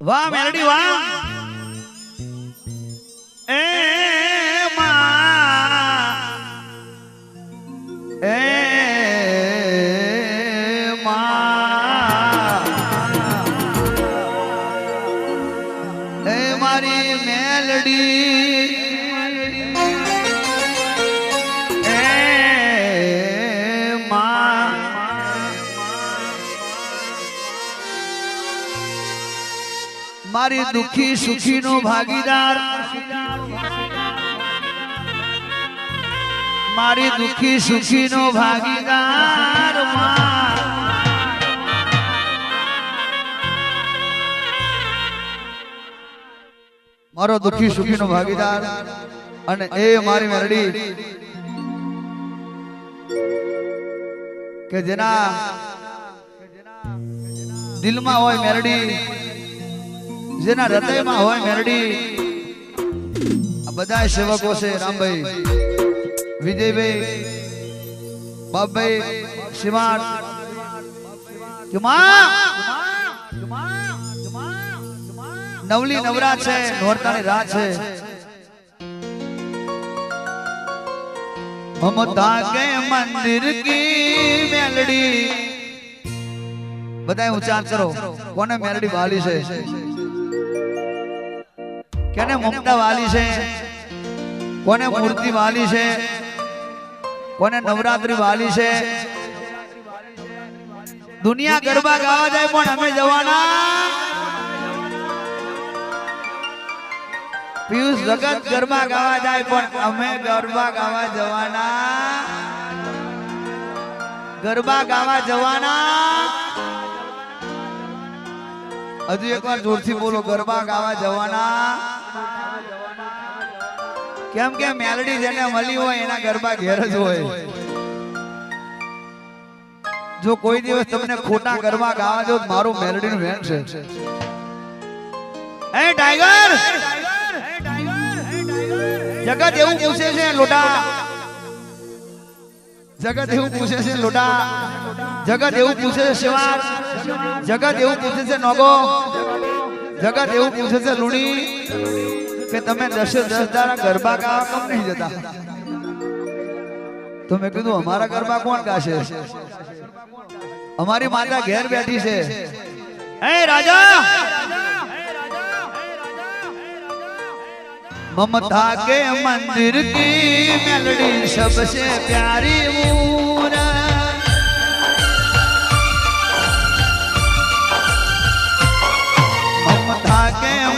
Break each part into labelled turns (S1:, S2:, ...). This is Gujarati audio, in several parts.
S1: વાહ મેલડી વાહ. મારી દુખી સુખી નો ભાગીદાર. મારી દુખી સુખી નો ભાગીદાર મારો દુખી સુખી નો ભાગીદાર. અને એ મારી મેરડી કે જેના દિલમાં હોય મેરડી. જેના હૃદયમાં હોય મેરડી. આ બધા સેવકો છે, રામભાઈ. વિજયભાઈ, બાપભાઈ શિવાન નવલી નવરા છે, નોરતાની રાત છે. મમતા કે મંદિર કી મેલડી. બધા ઉચ્ચાર કરો કોને મેલડી વાલી છે? કેને મમતા વાલી છે? કોને મૂર્તિ વાલી છે? કોને નવરાત્રી વાલી છે? દુનિયા ગરબા ગાવા જાય પણ અમે જવાના. પિયુષ જગત ગરબા ગાવા જાય પણ અમે ગરબા ગાવા જવાના. ગરબા ગાવા જવાના. હજુ એકવાર જોરથી બોલો ગરબા ગાવા જવાના? કેમ કે મેલડી જેને મળી હોય એના ગરબા ઘેર જ હોય. જો કોઈ દિવસ તમને ખોટા ગરબા ગાવા જો મારું મેલડી નું વેન છે. એ ટાઈગર! જગત એવું પૂછે છે લોટા. જગત એવું પૂછે છે લોટા. જગત એવું પૂછે છે શિવાસ જગત એવું પૂછે છે, નોગો. જગત એવું પૂછે છે, લુણી, કે તમે દસે દસ દાડા ગરબા ગાવા કેમ નહીં જતા? તો મેં કીધું, અમારા ગરબા કોણ ગાશે? અમારી માતા ઘેર બેઠી છે. એ રાજા! મમતા કે મંદિર કી મેલડી સબસે પ્યારી હું.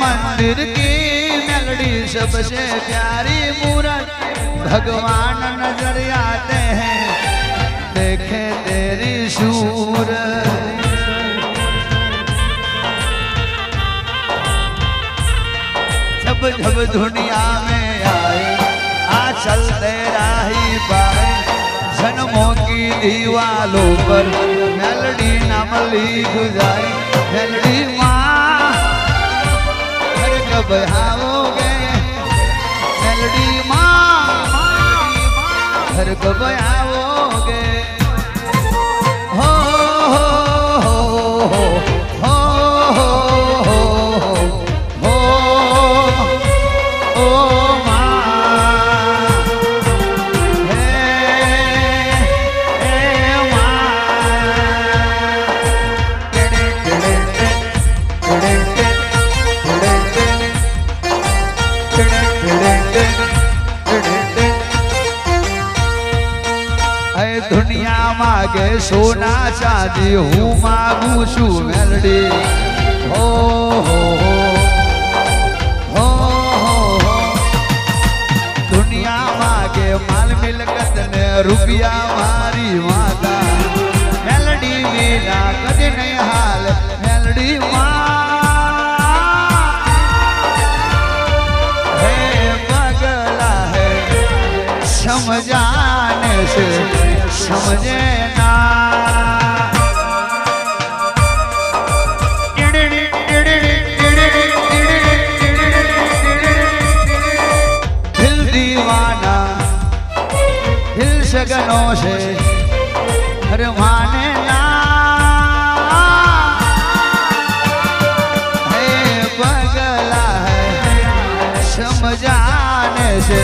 S1: मंदिर की मेलडी सबसे प्यारी मूरत भगवान नज़र आते हैं। देखे तेरी सूरत। जब जब दुनिया में आए आ चल तेरा ही पाए। जन्मों की दीवालों पर मेलडी नाम लिख जाए मेलडी माँ કબ આવો ગે મેલડી માં માँ દુનિયા માગે સોના ચાંદી હું માગું છું મેલડી હો હો હો હો હો હો દુનિયા માગે માલ મિલકત ને રૂપિયા મારી માતા મેલડી વિના કદી નહીં હાલ મેલડી માં હે પગલા હે સમજાને से સમજે ના. સગનો છે અરે માને ના હે પગલા સમજાને છે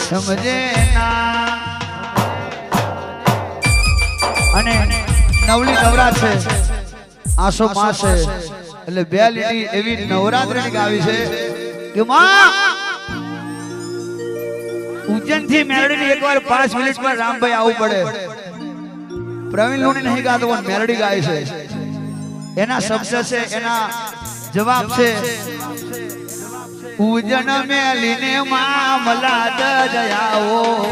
S1: સમજે ના. નવલી નવરાત છે. આસો માસ છે. એટલે બે લીટી એવી નવરાત્રી ગાવી છે. કે માં! ઉજ્જૈનથી મેલડી એકવાર પાંચ મિનિટમાં રામભાઈ આવવું પડે. પ્રવીણ લુણી નહીં ગાતો પણ મેરડી ગાય છે. એના શબ્દ છે એના જવાબ છે. ઉજન મેલીને મામલા દયાઓ.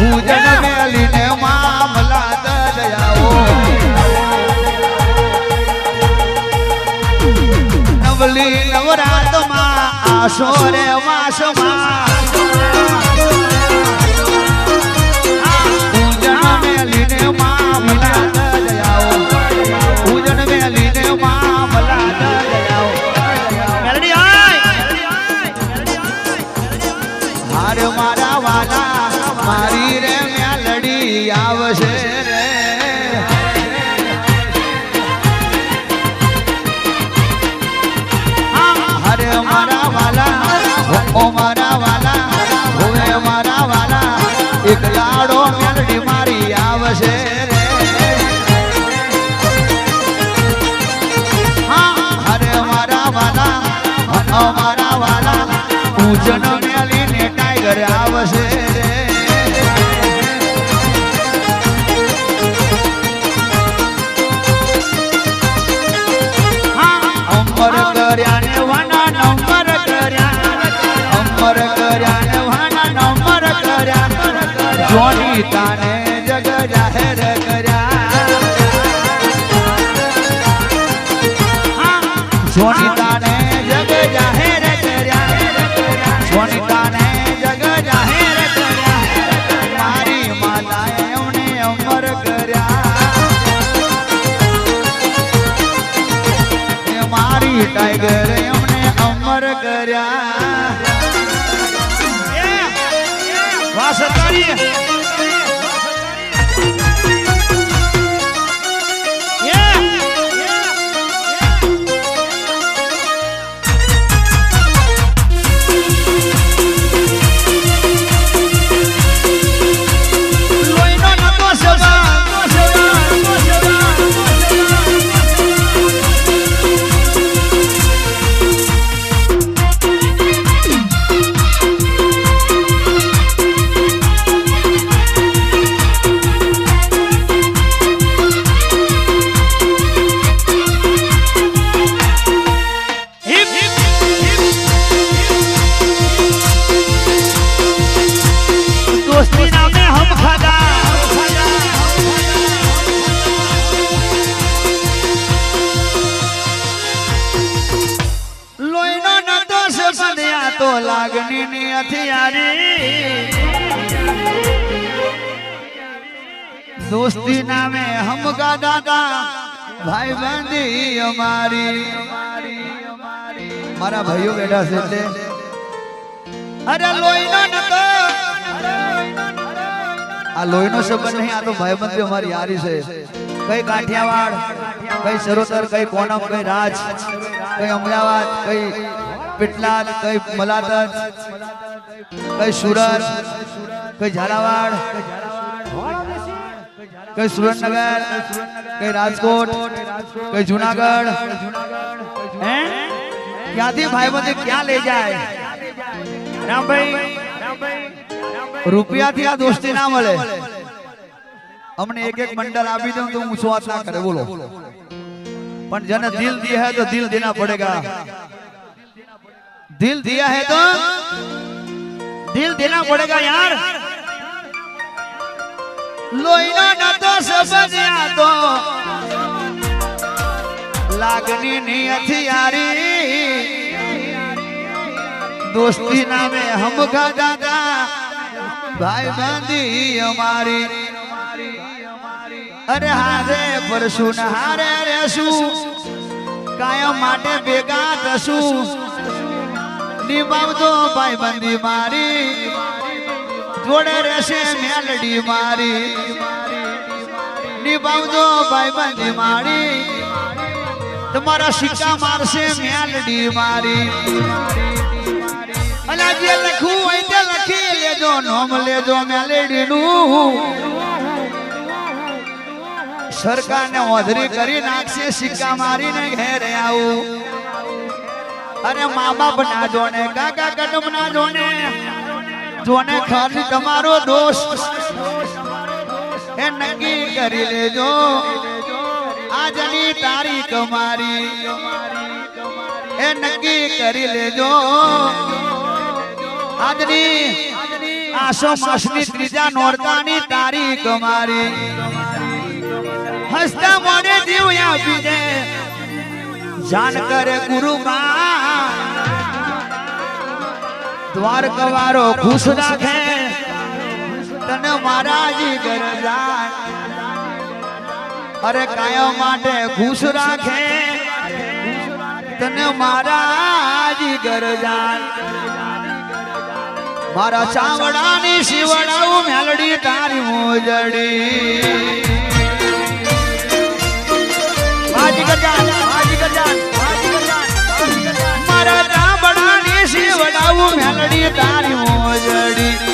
S1: ઉજન મેલીને મામલા દયાઓ નવલી નવરાતમાં આસો રે માસમાં ટાઈગર આવશે. અમર કર્યા ને વાના નંબર કર્યા અમર કર્યા ને વાના નંબર કર્યા જોની તાને જગ જાહેર કર્યા જોની મારી ટાઈગર એમને અમર કર્યા. વાહ નતો સંબંધ્યા તો લાગણીની હથિયારી દોસ્તી નામે હમ ગાદા ભાઈ બંધી અમારી મારા ભાઈઓ બેઠા છે એટલે અરે લોહીનો નતો આ લોહીનો સંબંધ નહીં આ તો ભાઈબંધી અમારી યારી છે કઈ કાઠિયાવાડ કઈ સરોતર કઈ કોનમ કઈ રાજ કઈ અમદાવાદ કઈ પેટલાદ, કઈ મલાતજ કઈ સુરત, કઈ ઝાલાવાડ, કઈ સુરેન્દ્રનગર, કઈ રાજકોટ, કઈ જુનાગઢ. ક્યાંથી ભાઈ બંધ ક્યાં લઈ જાય? રામભાઈ રૂપિયાથી આ દોસ્તી ના મળે. અમને એક એક મંડળ આપી દઉં તો હું શું વાત ના કરે, બોલો. પણ જેને દિલ દિયા તો દિલ દેના પડેગા. दिल दिया है तो दिल देना पड़ेगा यार લોહીનો નતો સમજ્યા તો લાગણી ની હથિયારી દોસ્તી નામે હમ દાદા ભાઈ બાંધી અમારી અરે હારે પરશું ને હારે રહેશું કાયમ માટે ભેગા થશું નિભાવજો ભાઈ બંધી મારી. જોડે રહેશે મેલડી મારી. નિભાવજો ભાઈ બંધી મારી. તમારા સિક્કા મારશે મેલડી મારી. અને જે લખવું હોય તે લખી લેજો, નોમ લેજો મેલેડીનું. સરકારને ઓધરી કરી નાખશે સિક્કા મારીને ઘેરે આવું. અરે મા બાપ ના જોને, કાકા કટુંબ ના જોને. જોને ખાલી તમારો દોષ. એ નક્કી કરી લેજો. આજની તારીખ મારી. એ નક્કી કરી લેજો. આજની આસો માસની ત્રીજા નોરતાની તારીખ મારી. હસતા મોને જીવ આપી દે જાન કરે ગુરુ દ્વારકવારો ખુશ રાખે તને મારાજી ગરજાન અરે કાયમ માટે ખુશ રાખે. તને મારાજી ગરજાન મારા ચાવડાની શિવડાવું મેલડી તારી મોજડી. મારા શિવડાવું મેલડી તારી મોજડી.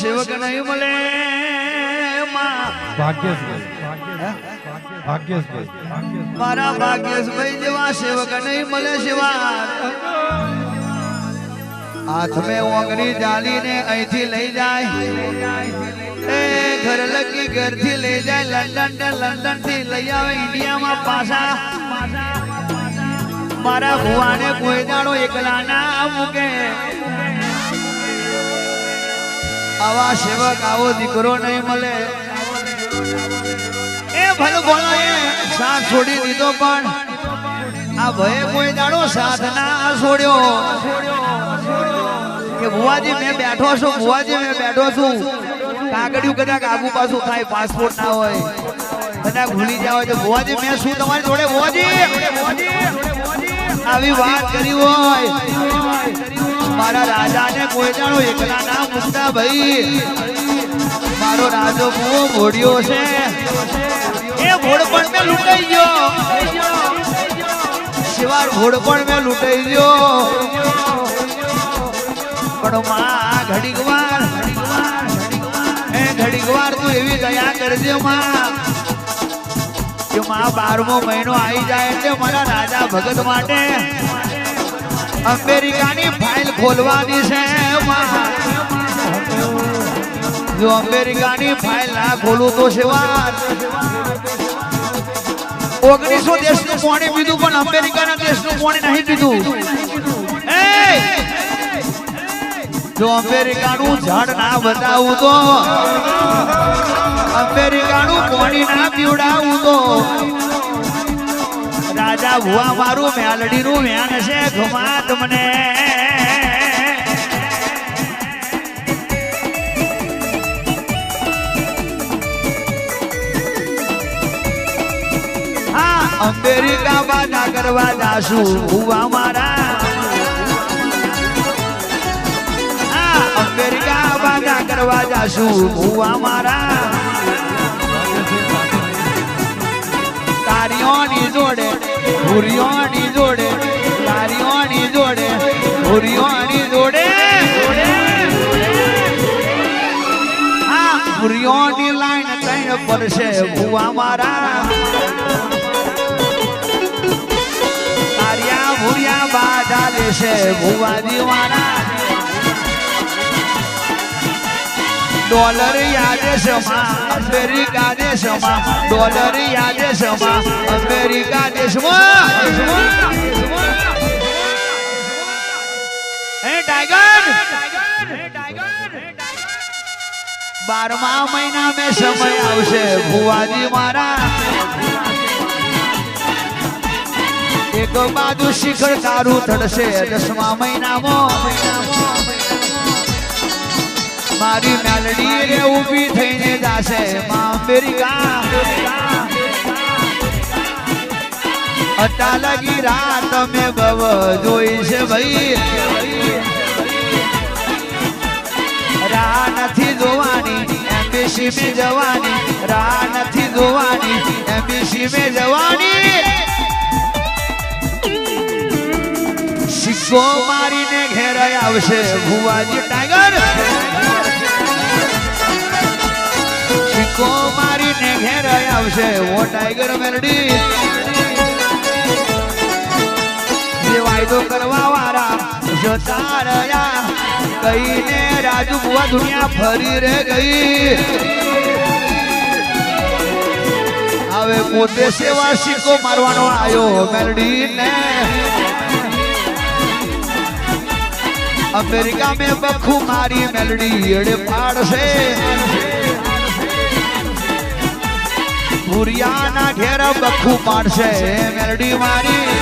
S1: સેવક નહીં મળે.
S2: ભાગ્યેશભાઈ
S1: મારા ભાગ્યેશભાઈ જેવા સેવક નહીં મળે સેવા. હાથ મેં ઓગળી જાલીને અહીંથી લઈ જાય. એ ઘર લગી ઘરથી લઈ જાય. લંડન લંડનથી લઈ આવે. ઇન્ડિયામાં પાછા. મારા ભુવાને કોઈ દાડો એકલા ના મૂકે. આવા સેવક આવો દીકરો નહીં મળે. એ ભલે બોલો એ સાથ છોડી દીધો પણ આ ભય કોઈ દાડો સાથ ના છોડ્યો. કે ભુવાજી, મેં બેઠો છું, ભુવાજી, મેં બેઠો છું. કાગડિયું કદાચ આગુ પાછું થાય, પાસપોર્ટ ના હોય. કદાચ ભૂલી જાવ તો ભુવાજી, મેં શું તમારી જોડે, ભુવાજી? આવી વાત કરી હોય. મારા રાજાને કોઈ જાણો એકલા ના મૂકતા ભાઈ. મારો રાજો બહુ મોડ્યો છે. એ ભોળપણ મેં લૂંટાઈ ગયો. શિવાર ભોળપણ મેં લૂંટાઈ ગયો. પણ માં ઘડીક વાર, એ ઘડીક વાર તું એવી દયા કરજે માં. કે માં બારમો મહિનો આવી જાય એટલે મારા રાજા ભગત માટે અમેરિકાની ફાઇલ ખોલવાની છે જો અમેરિકાની ફાઇલ ના ખોલું તો સેવા. ઓગણીસો દેશનું પાણી પીધું, પણ અમેરિકાના દેશનું પાણી નહીં પીધું. જો અમેરિકાનું ઝાડ ના બતાવું તો, અમેરિકાનું કોણી ના પીવડાવું તો, રાજા ભુવા મારું મેલડીનું મેન છે, ઘુમા તમને. અમેરિકા વાદા કરવા જાશું ભુવા મારા? અમેરિકા વાદા કરવા જાશું ભુવા મારા? તારીઓની જોડે ભૂરીઓની જોડે, તારીઓની જોડે ભૂરીઓની જોડે ભૂરીઓની લાઈન ત્રણ પડશે ભુવા મારા. તારિયા ભૂરિયા બાધા લેશે ભુવાજી દીવાના. ડોલર યાદ અમેરિકા દેશમાં ડોલર યાદ અમેરિકા દેશમાં ટાઈગર. બારમા મહિના મેં સમય આવશે. ભુવાજી મારા એક બાજુ શિખર તારું થડશે દસમા મહિનામાં. મારી મેલડી રે થઈને જાશે. અમેરિકા અટા લગી રાત મેં બવ જોઈ છે ભાઈ. રા નથી જોવાની એમ્બેસી મે જવાની. રા નથી જોવાની એમ્બેસી મે જવાની. સિક્કો મારીને ઘેરાય આવશે? ભુવાજી ટાઈગર? સિક્કો મારીને ઘેરાય આવશે. ઓ ટાઈગર મેલડી જે વાયદો કરવા વાળા. જતા રહ્યા. કહીને રાજુ બુવા દુનિયા ફરી રે ગઈ. હવે પોતે સેવા સિક્કો મારવાનો આવ્યો મેલડી અમેરિકા મેં બખુ મારી મેલડી એડે પાડશે. ભુરિયાના ઘેર બખુ પાડશે. મેલડી મારી.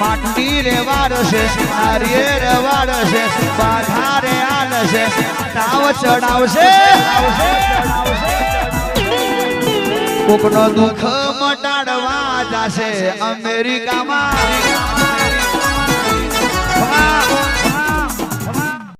S1: માટી રે વારશે નારિયે રે વારશે બાધા રે આલશે તાવ ચડાવશે. કોકનો દુઃખ મટાડવા જાશે અમેરિકામાં.